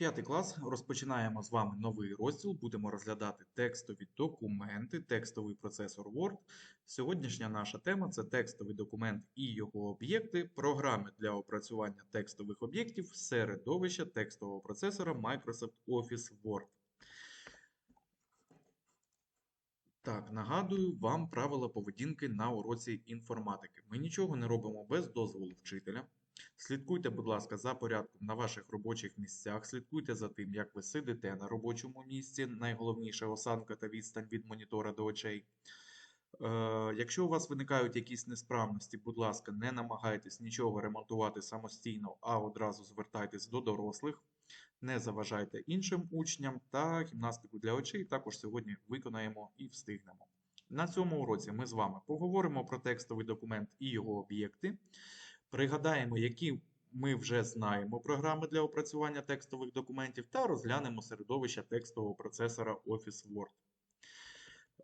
П'ятий клас. Розпочинаємо з вами новий розділ. Будемо розглядати текстові документи, текстовий процесор Word. Сьогоднішня наша тема це текстовий документ і його об'єкти, програми для опрацювання текстових об'єктів, середовища текстового процесора Microsoft Office Word. Так, нагадую вам правила поведінки на уроці інформатики. Ми нічого не робимо без дозволу вчителя. Слідкуйте, будь ласка, за порядком на ваших робочих місцях. Слідкуйте за тим, як ви сидите на робочому місці. Найголовніше осанка та відстань від монітора до очей. Е, якщо у вас виникають якісь несправності, будь ласка, не намагайтесь нічого ремонтувати самостійно, а одразу звертайтесь до дорослих. Не заважайте іншим учням та гімнастику для очей також сьогодні виконаємо і встигнемо. На цьому уроці ми з вами поговоримо про текстовий документ і його об'єкти. Пригадаємо, які ми вже знаємо програми для опрацювання текстових документів, та розглянемо середовище текстового процесора Office Word.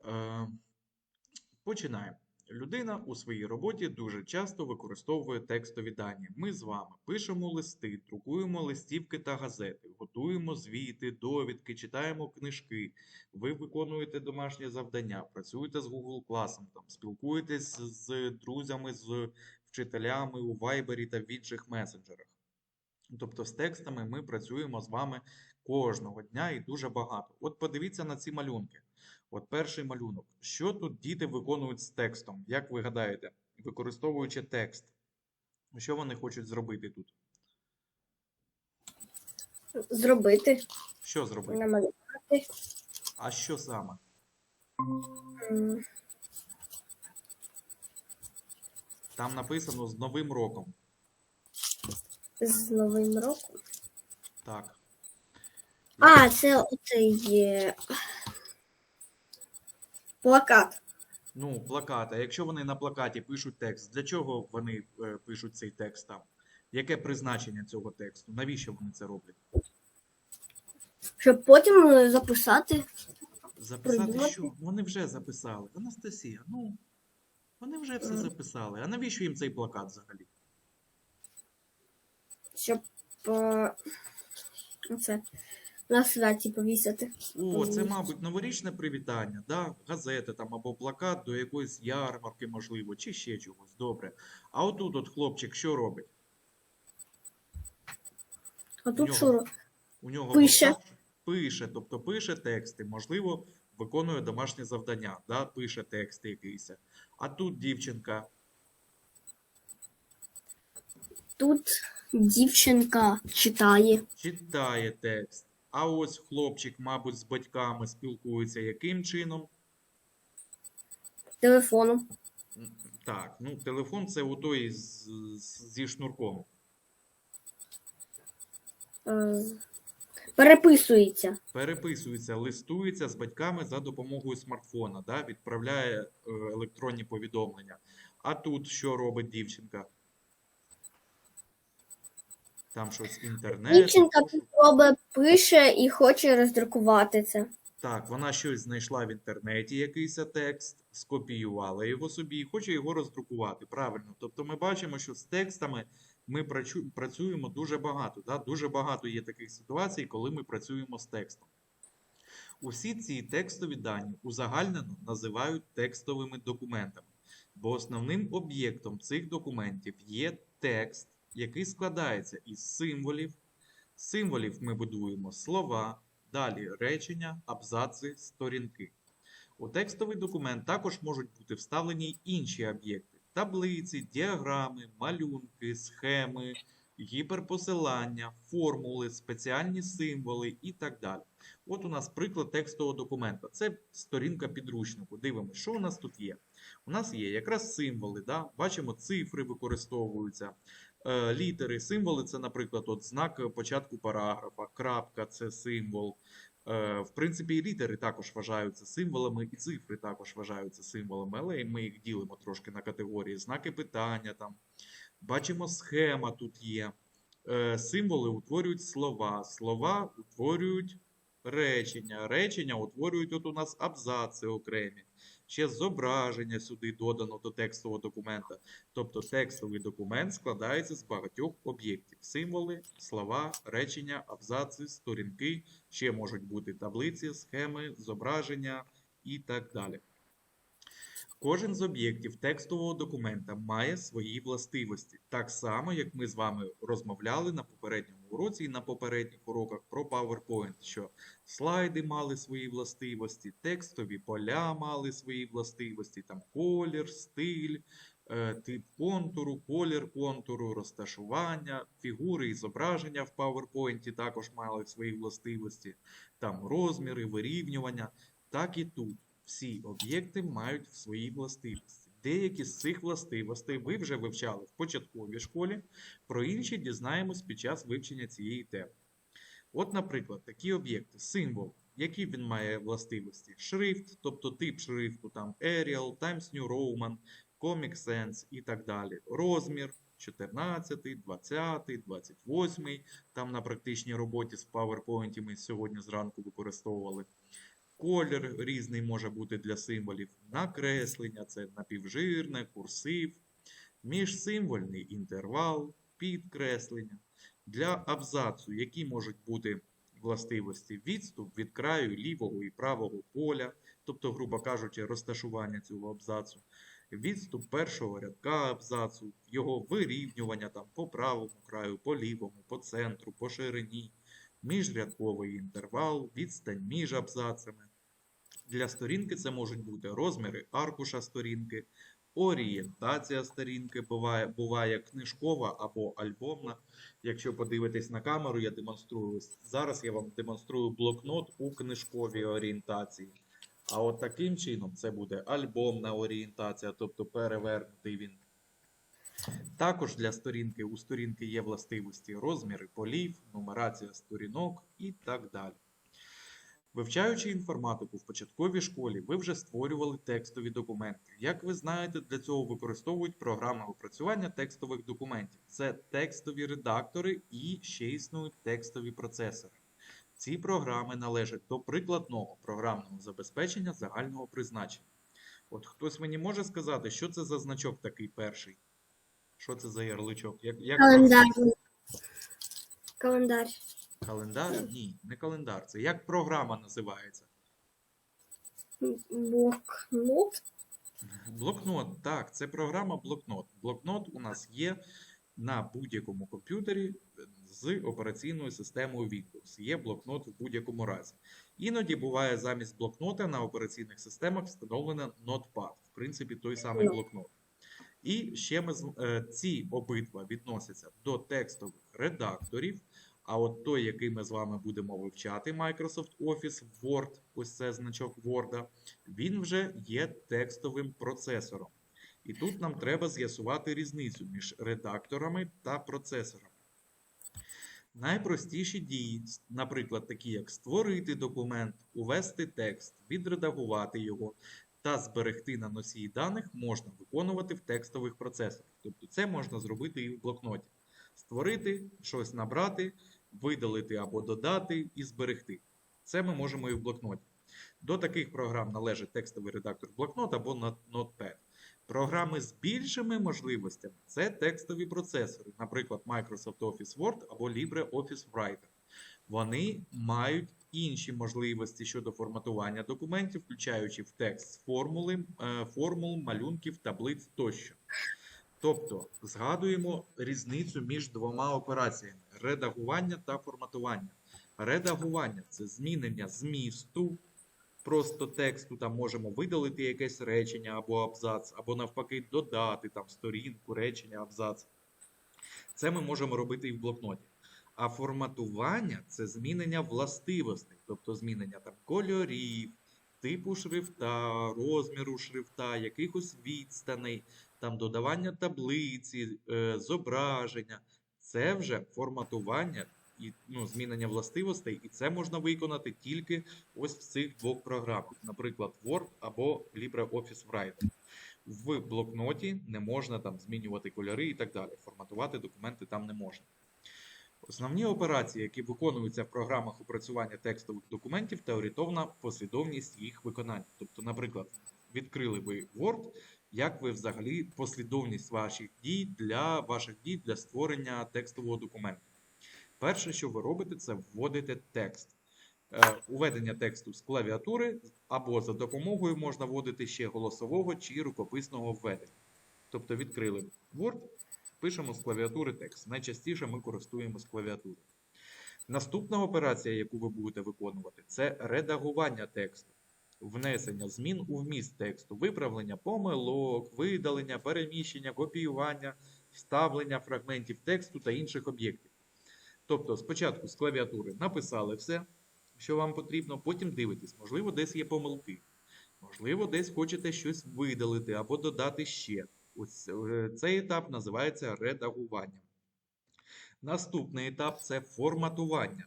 Е, Починаємо. Людина у своїй роботі дуже часто використовує текстові дані. Ми з вами пишемо листи, друкуємо листівки та газети, готуємо звіти, довідки, читаємо книжки. Ви виконуєте домашнє завдання, працюєте з Google класом, там, спілкуєтесь з друзями, з вчителями у Viber та в інших месенджерах. Тобто з текстами ми працюємо з вами кожного дня і дуже багато. От подивіться на ці малюнки. От перший малюнок. Що тут діти виконують з текстом? Як ви гадаєте, використовуючи текст? Що вони хочуть зробити тут? Зробити, Що зробити? намалювати. А що саме? Там написано з Новим роком. З Новим роком. Так. А, це оцей плакат. Ну, плакат. А якщо вони на плакаті пишуть текст, для чого вони е, пишуть цей текст там? Яке призначення цього тексту? Навіщо вони це роблять? Щоб потім е, записати. Записати Придумати? що? Вони вже записали. Анастасія, ну, вони вже все записали. А навіщо їм цей плакат взагалі? Щоб е, оце, на святі повісити. О, це, мабуть, новорічне привітання, да? газета там або плакат до якоїсь ярмарки, можливо, чи ще чогось. Добре. А отут от хлопчик що робить? А У нього. що? У нього Пише. руках пише, тобто пише тексти, можливо, виконує домашнє завдання, да? пише тексти якийсь. А тут дівчинка. Тут дівчинка читає. читає текст. А ось хлопчик, мабуть, з батьками спілкується яким чином? Телефоном. Так, ну телефон це у той з, з- зі шнурком. Е, переписується. Переписується, листується з батьками за допомогою смартфона, да? відправляє е, електронні повідомлення. А тут що робить дівчинка? Там щось інтернет. Дівчинка тут робить, пише і хоче роздрукувати це. Так, вона щось знайшла в інтернеті, якийсь текст, скопіювала його собі і хоче його роздрукувати. Правильно. Тобто ми бачимо, що з текстами ми працюємо дуже багато. Да? Дуже багато є таких ситуацій, коли ми працюємо з текстом. Усі ці текстові дані узагальнено називають текстовими документами, бо основним об'єктом цих документів є текст, який складається із символів. Символів ми будуємо слова, далі речення, абзаци, сторінки. У текстовий документ також можуть бути вставлені інші об'єкти: таблиці, діаграми, малюнки, схеми, гіперпосилання, формули, спеціальні символи і так далі. От у нас приклад текстового документа. Це сторінка підручнику. Дивимося, що у нас тут є. У нас є якраз символи, да? бачимо, цифри використовуються. Е, Літери, символи це, наприклад, от знак початку параграфа, крапка це символ. Е, В принципі, і літери також вважаються символами, і цифри також вважаються символами, але ми їх ділимо трошки на категорії. Знаки питання там. Бачимо, схема тут є. Е, Символи утворюють слова, слова утворюють речення. Речення утворюють от у нас абзаци окремі. Ще зображення сюди додано до текстового документа. Тобто текстовий документ складається з багатьох об'єктів: символи, слова, речення, абзаци, сторінки. Ще можуть бути таблиці, схеми, зображення і так далі. Кожен з об'єктів текстового документа має свої властивості, так само, як ми з вами розмовляли на попередньому уроці і на попередніх уроках про PowerPoint, що слайди мали свої властивості, текстові поля мали свої властивості, там колір, стиль, е, тип контуру, колір контуру, розташування, фігури і зображення в PowerPoint також мали свої властивості, там розміри, вирівнювання, так і тут всі об'єкти мають свої властивості. Деякі з цих властивостей ви вже вивчали в початковій школі, про інші дізнаємось під час вивчення цієї теми. От, наприклад, такі об'єкти, символ, які він має властивості, шрифт, тобто тип шрифту, там Arial, Times New Roman, Comic Sans і так далі. Розмір 14, 20, 28, там на практичній роботі з PowerPoint ми сьогодні зранку використовували. Колір різний може бути для символів. Накреслення це напівжирне, курсив, міжсимвольний інтервал, підкреслення. Для абзацу, які можуть бути властивості відступ від краю лівого і правого поля, тобто, грубо кажучи, розташування цього абзацу, відступ першого рядка абзацу, його вирівнювання там по правому краю, по лівому, по центру, по ширині, міжрядковий інтервал, відстань між абзацами. Для сторінки це можуть бути розміри аркуша сторінки, орієнтація сторінки, буває, буває книжкова або альбомна. Якщо подивитесь на камеру, я демонструю. Зараз я вам демонструю блокнот у книжковій орієнтації. А от таким чином це буде альбомна орієнтація, тобто перевернутий він. Також для сторінки у сторінки є властивості розміри полів, нумерація сторінок і так далі. Вивчаючи інформатику в початковій школі, ви вже створювали текстові документи. Як ви знаєте, для цього використовують програми опрацювання текстових документів. Це текстові редактори і ще існують текстові процесори. Ці програми належать до прикладного програмного забезпечення загального призначення. От хтось мені може сказати, що це за значок такий перший? Що це за ярличок? Як, як Календар. Календар. Календар? Ні, не календар. Це як програма називається? Блокнот. Блокнот, так, це програма блокнот. Блокнот у нас є на будь-якому комп'ютері з операційною системою Windows. Є блокнот в будь-якому разі. Іноді буває замість блокнота на операційних системах встановлено Notepad, в принципі, той самий блокнот. І ще ми е, ці обидва відносяться до текстових редакторів. А от той, який ми з вами будемо вивчати, Microsoft Office Word, ось це значок Word, він вже є текстовим процесором. І тут нам треба з'ясувати різницю між редакторами та процесорами. Найпростіші дії, наприклад, такі як створити документ, увести текст, відредагувати його та зберегти на носії даних, можна виконувати в текстових процесорах. Тобто це можна зробити і в блокноті. Створити, щось набрати, видалити або додати і зберегти. Це ми можемо і в блокноті. До таких програм належить текстовий редактор блокнот або Not- Notepad. Програми з більшими можливостями це текстові процесори, наприклад, Microsoft Office Word або LibreOffice Writer. Вони мають інші можливості щодо форматування документів, включаючи в текст формули, е, формул, малюнків, таблиць тощо. Тобто згадуємо різницю між двома операціями: редагування та форматування. Редагування це змінення змісту, просто тексту, там можемо видалити якесь речення або абзац, або навпаки додати там сторінку, речення, абзац. Це ми можемо робити і в блокноті. А форматування це змінення властивостей, тобто змінення там кольорів, типу шрифта, розміру шрифта, якихось відстаней, там додавання таблиці, е, зображення. Це вже форматування і ну, змінення властивостей, і це можна виконати тільки ось в цих двох програмах, наприклад, Word або LibreOffice Writer. В блокноті не можна там змінювати кольори і так далі. Форматувати документи там не можна. Основні операції, які виконуються в програмах опрацювання текстових документів та орієнтовна послідовність їх виконання. Тобто, наприклад, відкрили ви Word, як ви взагалі послідовність ваших дій для ваших дій для створення текстового документу. Перше, що ви робите, це вводите текст. Е, Уведення тексту з клавіатури або за допомогою можна вводити ще голосового чи рукописного введення. Тобто відкрили Word, пишемо з клавіатури текст. Найчастіше ми користуємося клавіатурою. Наступна операція, яку ви будете виконувати, це редагування тексту, внесення змін у вміст тексту, виправлення помилок, видалення, переміщення, копіювання, вставлення фрагментів тексту та інших об'єктів. Тобто, спочатку з клавіатури написали все, що вам потрібно, потім дивитесь, можливо, десь є помилки, можливо, десь хочете щось видалити або додати ще. Ось е, цей етап називається редагування. Наступний етап це форматування.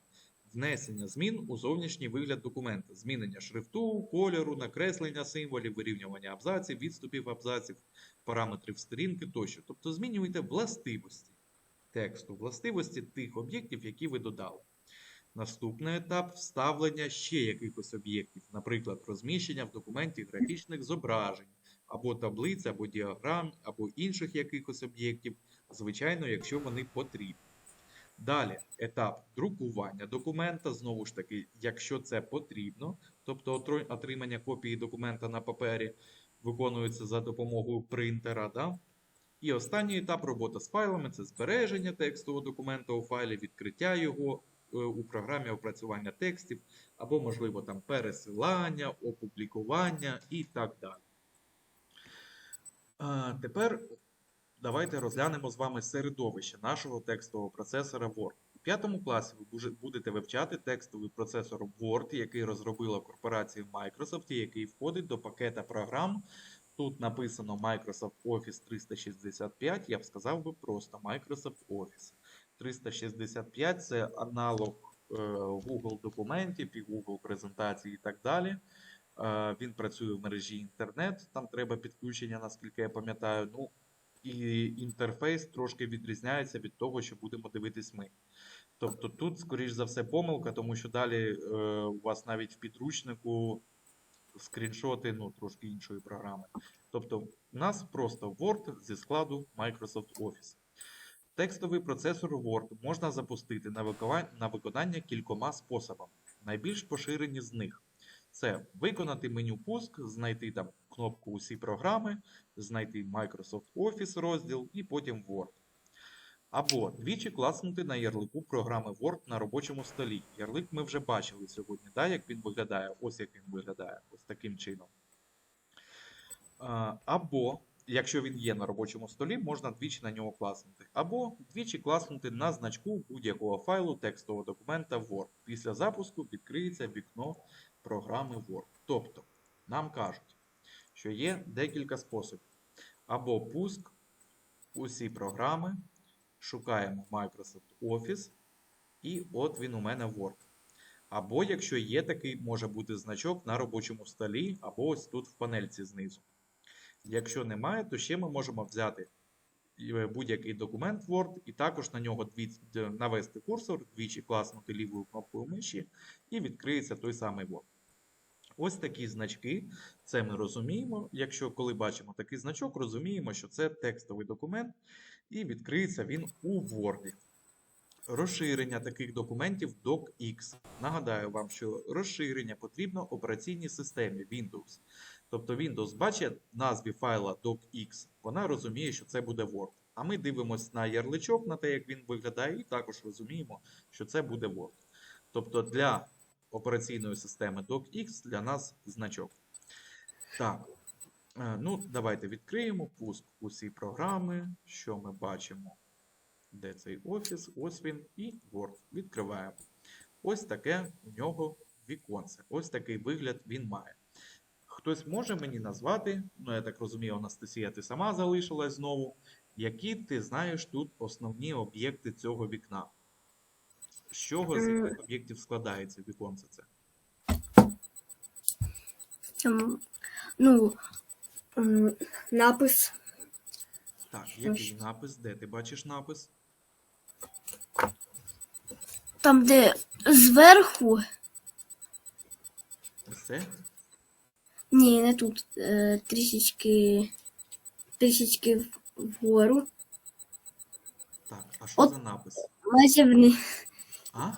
Внесення змін у зовнішній вигляд документа, змінення шрифту, кольору, накреслення символів, вирівнювання абзаців, відступів абзаців, параметрів сторінки тощо. Тобто змінюєте властивості тексту, властивості тих об'єктів, які ви додали. Наступний етап вставлення ще якихось об'єктів, наприклад, розміщення в документі графічних зображень, або таблиць, або діаграм, або інших якихось об'єктів, звичайно, якщо вони потрібні. Далі етап друкування документа, знову ж таки, якщо це потрібно, тобто отримання копії документа на папері виконується за допомогою принтера. Да? І останній етап робота з файлами це збереження текстового документа у файлі, відкриття його е, у програмі опрацювання текстів, або, можливо, там пересилання, опублікування і так далі. Тепер давайте розглянемо з вами середовище нашого текстового процесора Word. У п'ятому класі ви будете вивчати текстовий процесор Word, який розробила корпорація Microsoft, і який входить до пакета програм. Тут написано Microsoft Office 365, я б сказав би просто Microsoft Office. 365 це аналог е, Google документів і Google презентацій і так далі. Е, Він працює в мережі інтернет, там треба підключення, наскільки я пам'ятаю. Ну, і інтерфейс трошки відрізняється від того, що будемо дивитись ми. Тобто тут, скоріш за все, помилка, тому що далі е, у вас навіть в підручнику скріншоти ну, трошки іншої програми. Тобто, у нас просто Word зі складу Microsoft Office. Текстовий процесор Word можна запустити на виконання кількома способами. Найбільш поширені з них це виконати меню пуск, знайти там кнопку Усі програми, знайти Microsoft Office розділ і потім Word. Або двічі класнути на ярлику програми Word на робочому столі. Ярлик ми вже бачили сьогодні, да, як він виглядає. Ось як він виглядає, ось таким чином. Або, якщо він є на робочому столі, можна двічі на нього класнути. Або двічі класнути на значку будь-якого файлу текстового документа Word. Після запуску відкриється вікно програми Word. Тобто, нам кажуть, що є декілька способів. Або пуск усі програми, шукаємо Microsoft Office, і от він у мене Word. Або, якщо є такий, може бути значок на робочому столі, або ось тут в панельці знизу. Якщо немає, то ще ми можемо взяти е, будь-який документ Word і також на нього дві, навести курсор, двічі класнути лівою кнопкою миші, і відкриється той самий Word. Ось такі значки. Це ми розуміємо. Якщо коли бачимо такий значок, розуміємо, що це текстовий документ, і відкриється він у Word. Розширення таких документів DocX. Нагадаю вам, що розширення потрібно операційній системі Windows. Тобто Windows бачить назві файла docx, вона розуміє, що це буде Word. А ми дивимося на ярличок, на те, як він виглядає, і також розуміємо, що це буде Word. Тобто для операційної системи docx для нас значок. Так. е, Ну, давайте відкриємо пуск усі програми, що ми бачимо. Де цей офіс? Ось він і Word. Відкриваємо. Ось таке у нього віконце. Ось такий вигляд він має. Хтось може мені назвати, ну я так розумію, Анастасія, ти сама залишилась знову. Які ти знаєш тут основні об'єкти цього вікна? З чого з яких об'єктів складається віконце це? Ем, Ну, ем, напис. Так, який напис? Де ти бачиш напис? там, де зверху. Ось це? Ні, не тут. Е, трішечки. Трішечки вгору. Так, а що От- за напис? Майже вниз. А?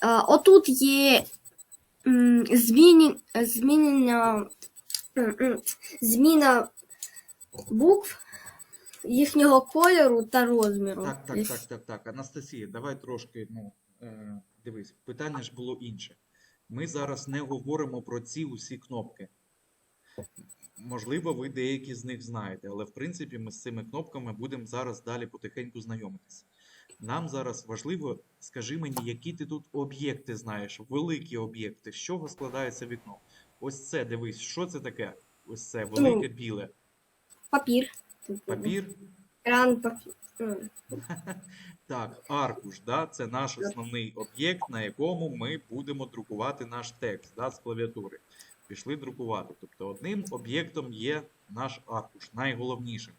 А, отут є зміні, змінення, зміна букв їхнього кольору та розміру. Так, так, так, так, так. Анастасія, давай трошки, ну, е, дивись, питання ж було інше. Ми зараз не говоримо про ці усі кнопки. Можливо, ви деякі з них знаєте, але в принципі ми з цими кнопками будемо зараз далі потихеньку знайомитися. Нам зараз важливо, скажи мені, які ти тут об'єкти знаєш, великі об'єкти, з чого складається вікно. Ось це, дивись, що це таке? Ось це велике біле. Папір. Папір, Кран папір. Так, аркуш, да, це наш основний об'єкт, на якому ми будемо друкувати наш текст да, з клавіатури. Пішли друкувати. Тобто одним об'єктом є наш аркуш, найголовнішим.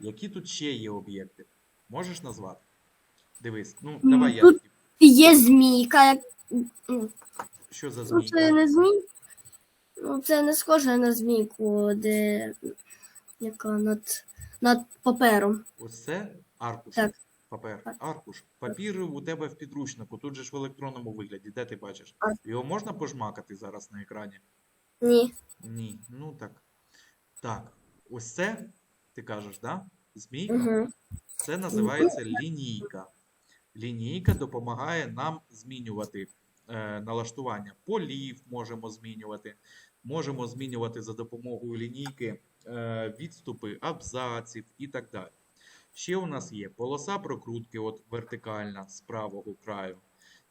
Які тут ще є об'єкти? Можеш назвати? Дивись, ну давай я. тут- Є змійка. Що за Ну, змійка? це не змій. Ну, це не схоже на змійку, де яка над, над папером. Ось це аркуш. Так. Папер. Аркуш. Папір у тебе в підручнику, тут же ж в електронному вигляді. Де ти бачиш? Його можна пожмакати зараз на екрані? Ні. Ні, ну так. Так, ось це, ти кажеш, да? Змійка? Угу. Це називається лінійка. Лінійка допомагає нам змінювати е, налаштування полів, можемо змінювати. Можемо змінювати за допомогою лінійки е, відступи абзаців і так далі. Ще у нас є полоса прокрутки, от вертикальна з правого краю.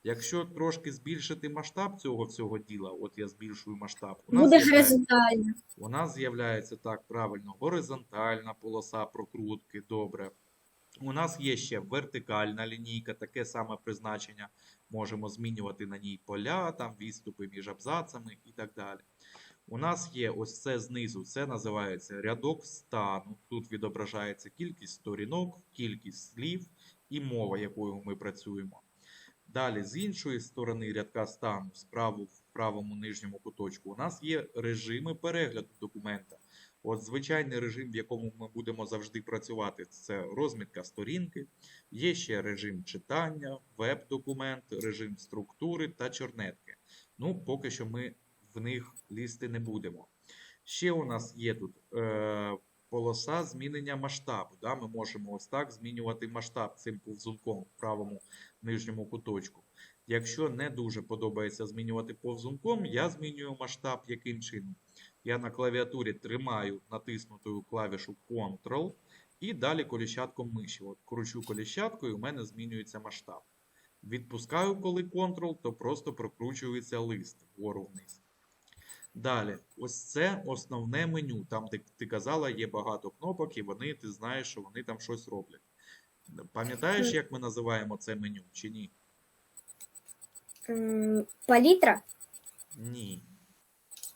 Якщо трошки збільшити масштаб цього всього діла, от я збільшую масштаб, у нас Буде горизонтально. у нас з'являється так правильно горизонтальна полоса прокрутки. Добре. У нас є ще вертикальна лінійка, таке саме призначення. Можемо змінювати на ній поля, там відступи між абзацами і так далі. У нас є ось це знизу, це називається рядок стану. Тут відображається кількість сторінок, кількість слів і мова, якою ми працюємо. Далі, з іншої сторони рядка стану, справу в правому нижньому куточку, у нас є режими перегляду документа. От звичайний режим, в якому ми будемо завжди працювати, це розмітка сторінки. Є ще режим читання, веб-документ, режим структури та чорнетки. Ну, поки що ми в них лізти не будемо. Ще у нас є тут е, полоса змінення масштабу. Да? Ми можемо ось так змінювати масштаб цим повзунком в правому нижньому куточку. Якщо не дуже подобається змінювати повзунком, я змінюю масштаб яким чином? Я на клавіатурі тримаю натиснутою клавішу Ctrl і далі коліщатком миші. От кручу коліщаткою, і у мене змінюється масштаб. Відпускаю, коли Ctrl, то просто прокручується лист вгору вниз. Далі, ось це основне меню. Там, де ти казала, є багато кнопок, і вони, ти знаєш, що вони там щось роблять. Пам'ятаєш, як ми називаємо це меню, чи ні? Палітра. Ні.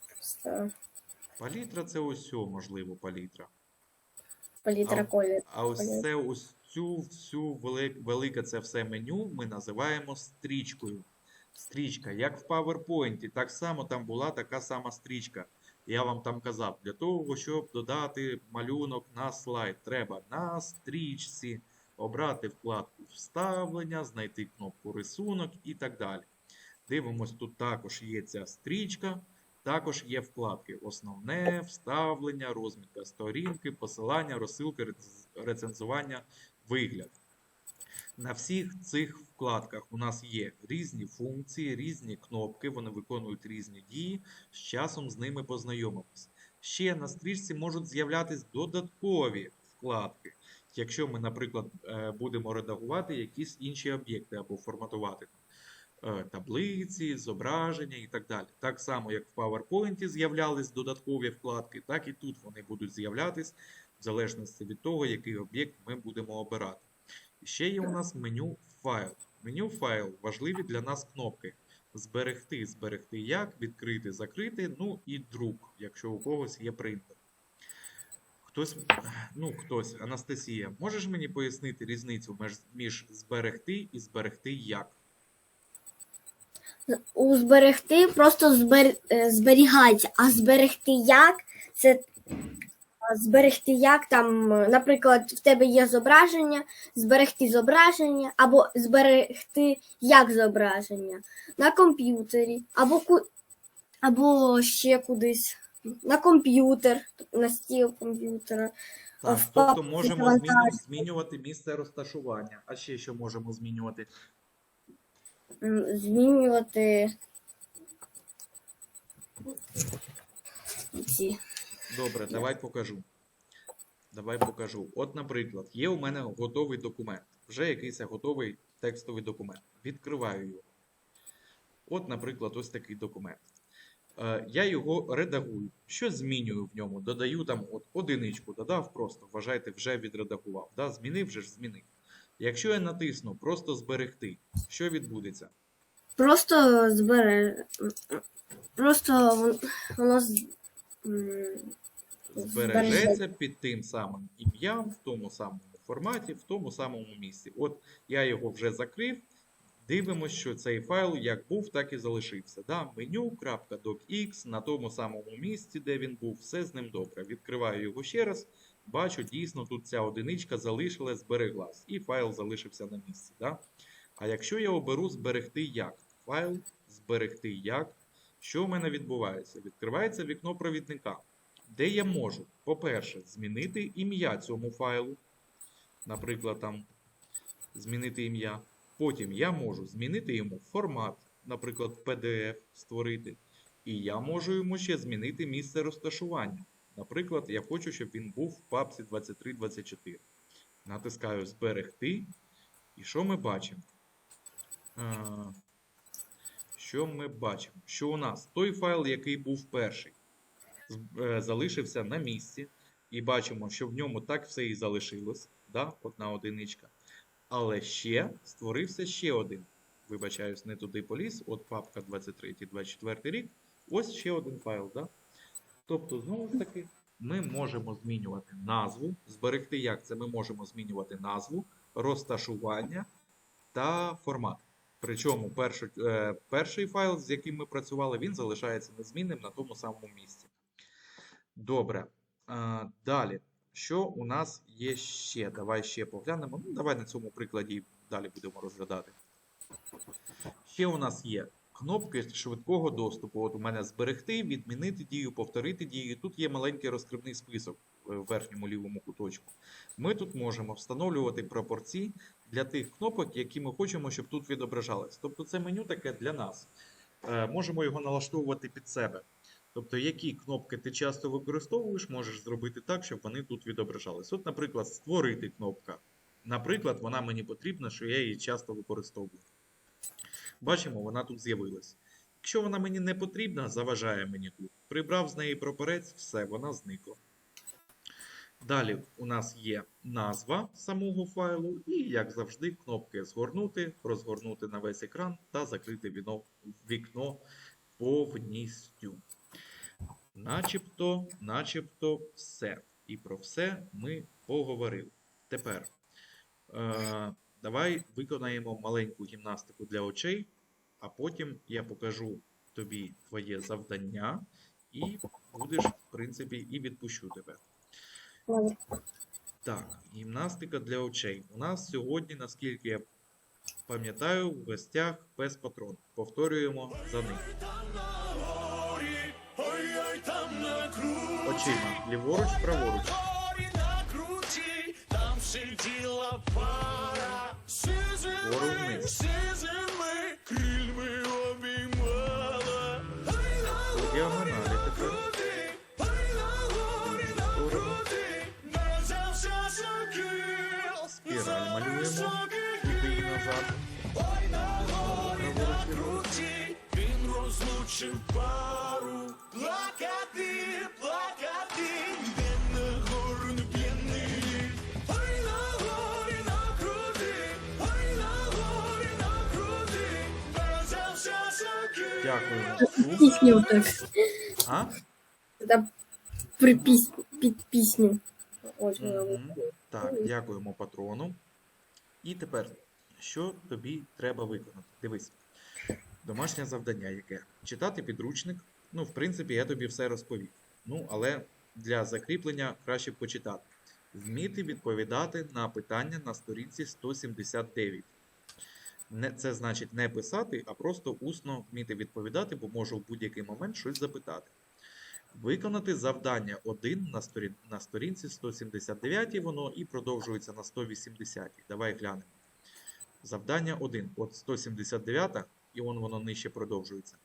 Просто Палітра це ось можливо, палітра. Палітра кольору. А ось це ось цю всю велик, велике це все меню ми називаємо стрічкою. Стрічка, як в PowerPoint, так само там була така сама стрічка. Я вам там казав, для того, щоб додати малюнок на слайд, треба на стрічці обрати вкладку Вставлення, знайти кнопку рисунок і так далі. Дивимось, тут також є ця стрічка. Також є вкладки: основне, вставлення, розмітка сторінки, посилання, розсилка, рецензування, вигляд. На всіх цих вкладках у нас є різні функції, різні кнопки, вони виконують різні дії. З часом з ними познайомимось. Ще на стрічці можуть з'являтися додаткові вкладки. Якщо ми, наприклад, е, будемо редагувати якісь інші об'єкти або форматувати таблиці, зображення і так далі. Так само, як в PowerPoint з'являлись додаткові вкладки, так і тут вони будуть з'являтись в залежності від того, який об'єкт ми будемо обирати. І ще є у нас меню файл. Меню файл важливі для нас кнопки. Зберегти, зберегти як, відкрити, закрити, ну і друк, якщо у когось є принтер. Хтось, ну хтось, Анастасія, можеш мені пояснити різницю між зберегти і зберегти як? У зберегти просто збер... е, зберігається, а зберегти як це зберегти як там, наприклад, в тебе є зображення, зберегти зображення, або зберегти як зображення на комп'ютері, або ку... або ще кудись на комп'ютер, на стіл комп'ютера. Так, в тобто можемо змінювати місце розташування. А ще що можемо змінювати? Змінювати ці. Добре, давай покажу. Давай покажу. От, наприклад, є у мене готовий документ. Вже якийсь готовий текстовий документ. Відкриваю його. От, наприклад, ось такий документ. Е, Я його редагую. Що змінюю в ньому? Додаю там от одиничку, додав просто. Вважайте, вже відредагував. Да? Змінив вже ж змінив. Якщо я натисну просто зберегти, що відбудеться? Просто збере. Просто воно збережеться під тим самим ім'ям, в тому самому форматі, в тому самому місці. От я його вже закрив. Дивимося, що цей файл як був, так і залишився. Да? Меню.docx на тому самому місці, де він був, все з ним добре. Відкриваю його ще раз. Бачу, дійсно, тут ця одиничка залишилась, збереглась, і файл залишився на місці. Да? А якщо я оберу зберегти як, файл зберегти як, що в мене відбувається? Відкривається вікно провідника де я можу, по-перше, змінити ім'я цьому файлу. Наприклад, там змінити ім'я. Потім я можу змінити йому формат, наприклад, PDF створити. І я можу йому ще змінити місце розташування. Наприклад, я хочу, щоб він був в папці 2324. Натискаю Зберегти. І що ми бачимо? Що ми бачимо? Що у нас той файл, який був перший, е, залишився на місці. І бачимо, що в ньому так все і залишилось. Да? Одна одиничка. Але ще створився ще один. Вибачаюсь, не туди поліз. От папка 23-24 рік. Ось ще один файл. Да? Тобто, знову ж таки, ми можемо змінювати назву. Зберегти як це ми можемо змінювати назву, розташування та формат. Причому перший, е, перший файл, з яким ми працювали, він залишається незмінним на тому самому місці. Добре. А, далі. Що у нас є ще? Давай ще поглянемо. Ну, давай на цьому прикладі далі будемо розглядати. Ще у нас є кнопки швидкого доступу. От у мене зберегти, відмінити дію, повторити дію. Тут є маленький розкривний список в верхньому лівому куточку. Ми тут можемо встановлювати пропорції для тих кнопок, які ми хочемо, щоб тут відображались. Тобто це меню таке для нас. Е, Можемо його налаштовувати під себе. Тобто, які кнопки ти часто використовуєш, можеш зробити так, щоб вони тут відображались. От, наприклад, створити кнопка. Наприклад, вона мені потрібна, що я її часто використовую. Бачимо, вона тут з'явилась. Якщо вона мені не потрібна, заважає мені тут. Прибрав з неї прапорець, все, вона зникла. Далі у нас є назва самого файлу, і, як завжди, кнопки згорнути, розгорнути на весь екран та закрити віно- вікно повністю. Начебто, начебто все. І про все ми поговорили. Тепер е, давай виконаємо маленьку гімнастику для очей, а потім я покажу тобі твоє завдання, і будеш, в принципі, і відпущу тебе. Так, гімнастика для очей. У нас сьогодні, наскільки я пам'ятаю, в гостях пес патрон. Повторюємо за ним. Очима. Ліворуч, праворуч. горі на круті, там сиділа пара, сизими, Вгору вниз. сизими, крильми обіймала. Ой, на По діагоналі тепер. груди, ой, на горі В на сторону. груди, березався сокіл, Спіраль малюємо. високий Тільки її назад. Ой, на горі на Праворуч, ліворуч. круті, він розлучив пару. Плакати, Дякую. Пісню так. А? Та при піс... під пісню. Ось вона Мгм. виходить. Так, дякуємо патрону. І тепер, що тобі треба виконати? Дивись. Домашнє завдання яке? Читати підручник. Ну, в принципі, я тобі все розповів. Ну, але для закріплення краще б почитати. Вміти відповідати на питання на сторінці 179. Не, це значить не писати, а просто усно вміти відповідати, бо можу в будь-який момент щось запитати. Виконати завдання 1 на, сторін, на сторінці 179, воно і продовжується на 180. Давай глянемо. Завдання 1. От 179, і вон воно нижче продовжується.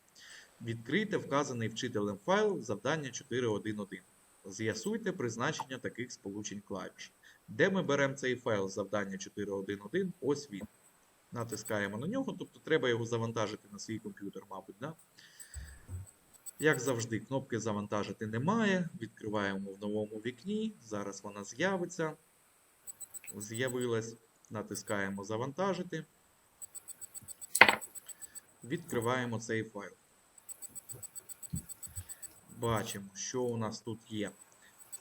Відкрийте вказаний вчителем файл завдання 4.1.1. З'ясуйте призначення таких сполучень клавіш. Де ми беремо цей файл завдання 4.1.1? Ось він. Натискаємо на нього, тобто треба його завантажити на свій комп'ютер, мабуть. Да? Як завжди, кнопки завантажити немає. Відкриваємо в новому вікні. Зараз вона з'явиться. З'явилась. Натискаємо завантажити. Відкриваємо цей файл. Бачимо, що у нас тут є.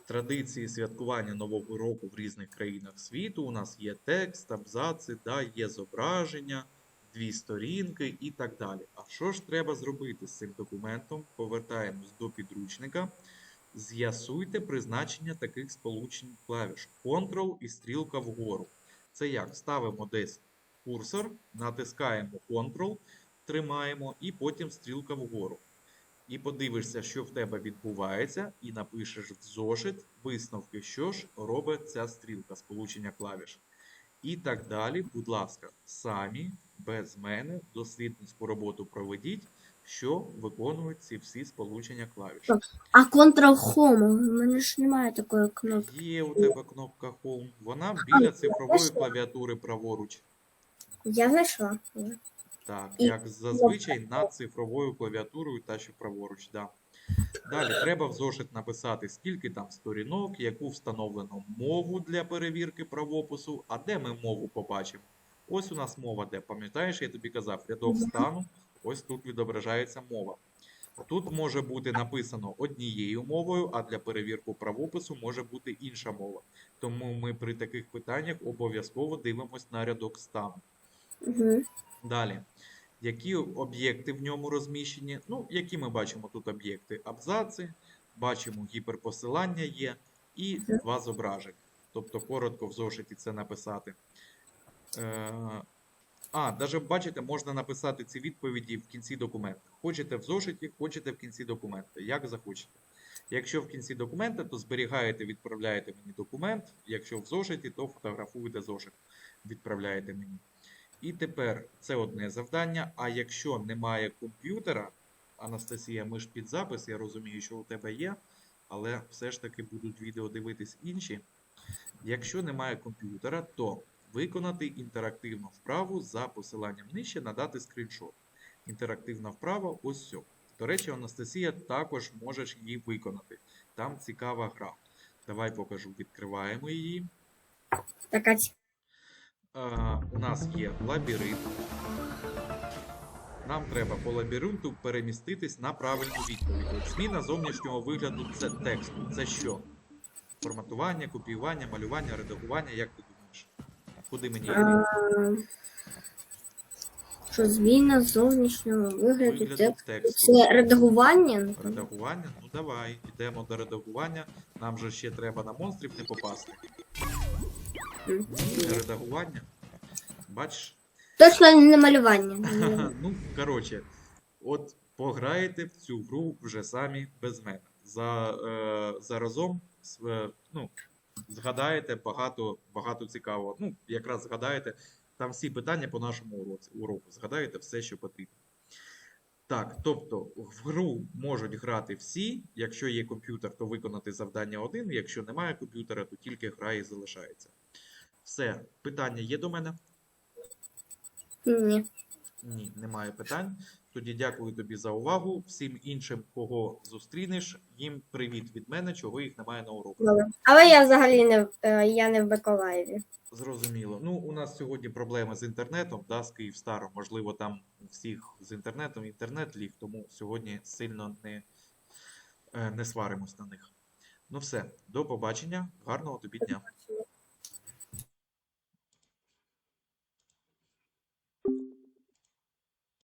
Традиції святкування Нового року в різних країнах світу. У нас є текст, абзаци, да, є зображення, дві сторінки і так далі. А що ж треба зробити з цим документом? Повертаємось до підручника. З'ясуйте призначення таких сполучень клавіш. Ctrl і стрілка вгору. Це як? Ставимо десь курсор, натискаємо Ctrl, тримаємо і потім стрілка вгору. І подивишся, що в тебе відбувається, і напишеш в зошит висновки, що ж робить ця стрілка сполучення клавіш. І так далі, будь ласка, самі, без мене, дослідницьку роботу проведіть, що виконують ці всі сполучення клавіш. А Ctrl-Home, у мене ж немає такої кнопки. Є у тебе кнопка Home, вона біля цифрової клавіатури праворуч. Я знайшла. Так, І- як зазвичай над цифровою клавіатурою та що праворуч, да. Далі треба в зошит написати, скільки там сторінок, яку встановлено мову для перевірки правопису, а де ми мову побачимо. Ось у нас мова де. Пам'ятаєш, я тобі казав, рядок стану, ось тут відображається мова. Тут може бути написано однією мовою, а для перевірки правопису може бути інша мова. Тому ми при таких питаннях обов'язково дивимось на рядок стану. Угу. Далі. Які об'єкти в ньому розміщені? Ну, які ми бачимо тут об'єкти? Абзаци, бачимо гіперпосилання є і два зображення. Тобто, коротко в зошиті це написати. Е, а, навіть бачите, можна написати ці відповіді в кінці документа. Хочете в зошиті, хочете в кінці документа, як захочете. Якщо в кінці документа, то зберігаєте, відправляєте мені документ. Якщо в зошиті, то фотографуєте зошит, відправляєте мені. І тепер це одне завдання. А якщо немає комп'ютера, Анастасія, ми ж під запис, я розумію, що у тебе є, але все ж таки будуть відео дивитись інші. Якщо немає комп'ютера, то виконати інтерактивну вправу за посиланням нижче, надати скріншот. Інтерактивна вправа ось цю. До речі, Анастасія також можеш її виконати. Там цікава гра. Давай покажу. Відкриваємо її. Така у нас є лабіринт. Нам треба по лабіринту переміститись на правильну відповідь. Зміна зовнішнього вигляду це тексту. Це що? Форматування, копіювання, малювання, редагування. Як ти думаєш? Куди мені йти? що зміна зовнішнього вигляду вигляду тексту. тексту? Це редагування? Редагування? Ну давай, йдемо до редагування. Нам же ще треба на монстрів не попасти. Редагування. Бачиш? Точно не малювання. Ну, коротше, от пограєте в цю гру вже самі без мене. За, е, заразом с- е, ну, згадаєте багато, багато цікавого. Ну, якраз згадаєте, там всі питання по нашому уроці, уроку. Згадаєте все, що потрібно. Так, тобто в гру можуть грати всі. Якщо є комп'ютер, то виконати завдання один. Якщо немає комп'ютера, то тільки гра і залишається. Все, питання є до мене? Ні. Ні, немає питань. Тоді дякую тобі за увагу. Всім іншим, кого зустрінеш, їм привіт від мене, чого їх немає на уроку. Але я взагалі не в- е, я не в Миколаєві. Зрозуміло. Ну, у нас сьогодні проблеми з інтернетом, да, з Київстаром. Можливо, там всіх з інтернетом інтернет ліг, тому сьогодні сильно не, е, не сваримось на них. Ну все, до побачення, гарного тобі дня.